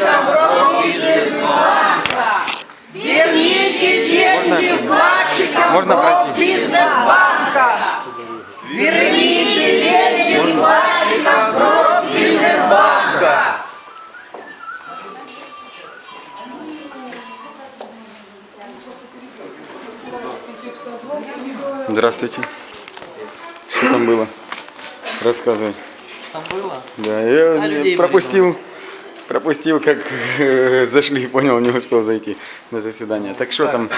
вкладчикам гроб бизнес-банка. Верните деньги вкладчикам Можно гроб пройти? бизнес-банка. Верните деньги вкладчикам гроб бизнес-банка. Здравствуйте. Что там было? Рассказывай. Там было? Да, я А пропустил, пропустил, как э, зашли, понял, не успел зайти на заседание. Так что там?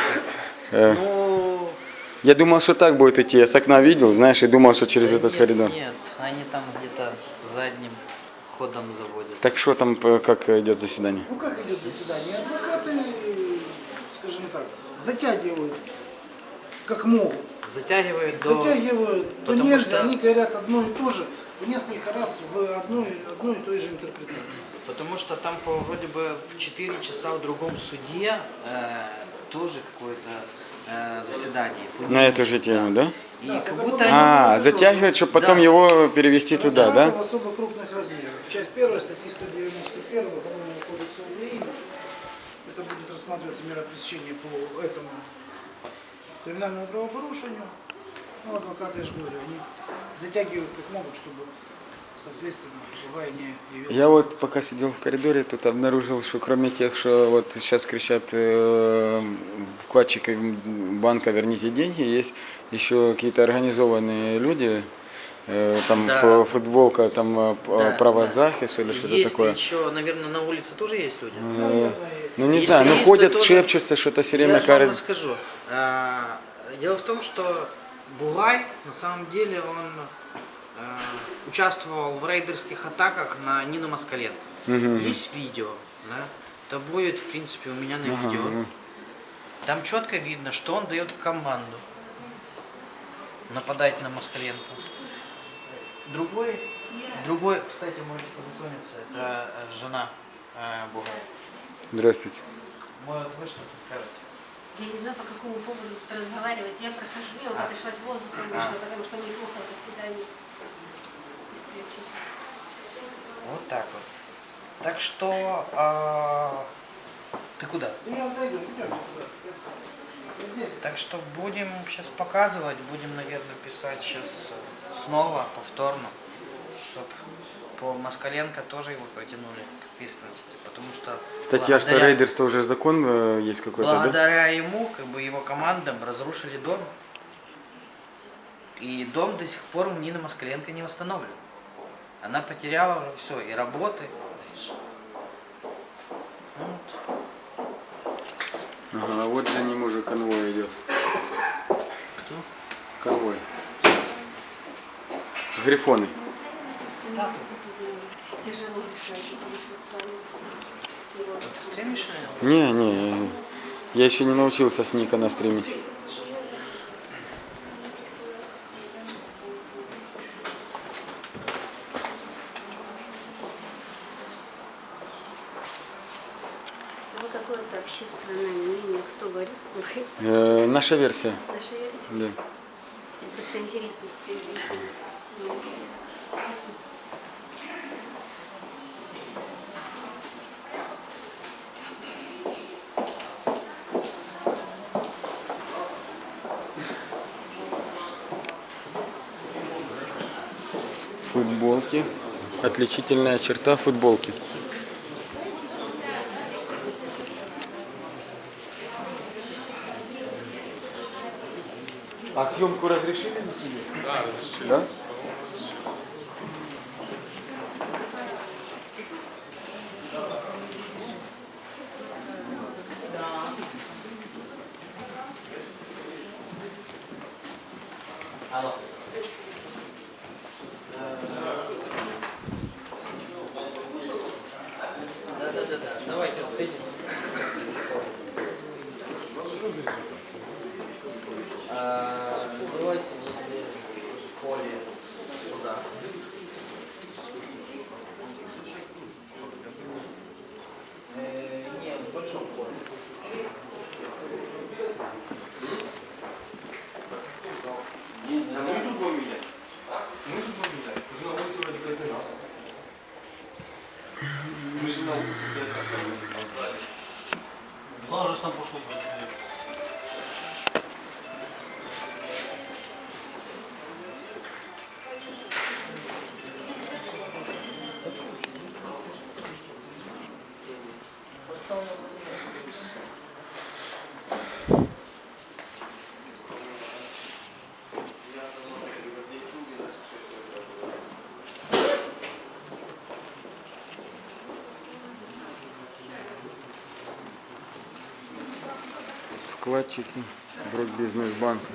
Э, Ну, я думал, что так будет идти. Я с окна видел, знаешь, и думал, что через да этот нет, коридор. Нет, они там где-то задним ходом заводят. Так что там, э, как идет заседание? Ну как идет заседание? Адвокаты, скажем так, затягивают, как могут. Затягивают до... Затягивают до Потому нельзя, что- они говорят одно и то же несколько раз в одной, одной и той же интерпретации. Потому что там по, вроде бы в 4 часа в другом суде э, тоже какое-то э, заседание. по На эту же тему, да? И Да, как будто они... А, затягивают, чтобы потом Да. его перевести туда, да? в особо крупных размерах. Часть первая статьи 191 Уголовного кодекса Украины. Это будет рассматриваться мера пресечения по этому криминальному правопорушению. Ну, адвокаты, я же говорю, они затягивают как могут, чтобы, соответственно, другая не явилась. Я вот пока сидел в коридоре, тут обнаружил, что кроме тех, что вот сейчас кричат э, вкладчикам банка верните деньги, есть еще какие-то организованные люди, э, там Да. фу- футболка, там э, Да, правозахист или что-то Есть такое. еще, наверное, на улице тоже есть люди? Э, ну не Если знаю, ну ходят, то тоже- шепчутся, что-то все время Я вам кажется. расскажу. А, Дело в том, что Бугай, на самом деле, он а, участвовал в рейдерских атаках на Нину Москаленко. Есть видео, да? Это будет, в принципе, у меня на видео. ну. Там четко видно, что он дает команду нападать на Москаленко. Другой, другой, кстати, можете познакомиться, это э, жена э, Бугая. Здравствуйте. Может, вы что-то скажете? Я не знаю, по какому поводу тут разговаривать. Я прохожу, я А. подошла воздухом А. вышла, потому что мне плохо заседание исключить. Вот так вот. Так что, а, ты куда? Я отойду, идем туда. Я здесь. Так что будем сейчас показывать, будем, наверное, писать сейчас снова, повторно, чтобы по Москаленко тоже его протянули к ответственности, потому что Статья, что рейдерство уже закон э, есть какой-то, да? благодаря ему, как бы его командам разрушили дом, и дом до сих пор у Нины Москаленко не восстановлен. Она потеряла уже все, и работы. Вот. Ага, а вот за ним уже конвой идет. Кто? Конвой. Грифоны. Тяжело. Ты стримишь? Не, не, я еще не научился с Никона стримить. Вы какое-то общественное мнение, кто говорит, вы, Э, наша версия. наша версия. Да. Все просто интересно. Футболки. Отличительная черта футболки. А съемку разрешили на тебе? Да, разрешили. Да? Алло. Давайте встретимся. А, Давайте возле поле сюда. Э, Нет, в большом поле. Мы же на Ладно, сам пошел. Вкладчики Брокбизнесбанка.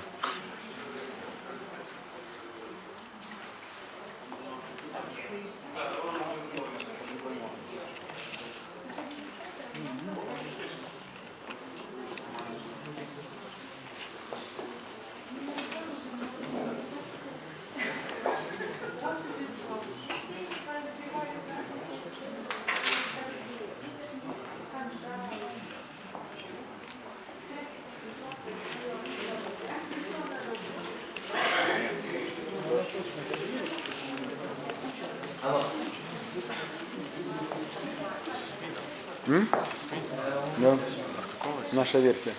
М? Да. Наша версия.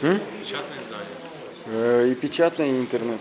Печатное издание. Э, И печатный, и интернет.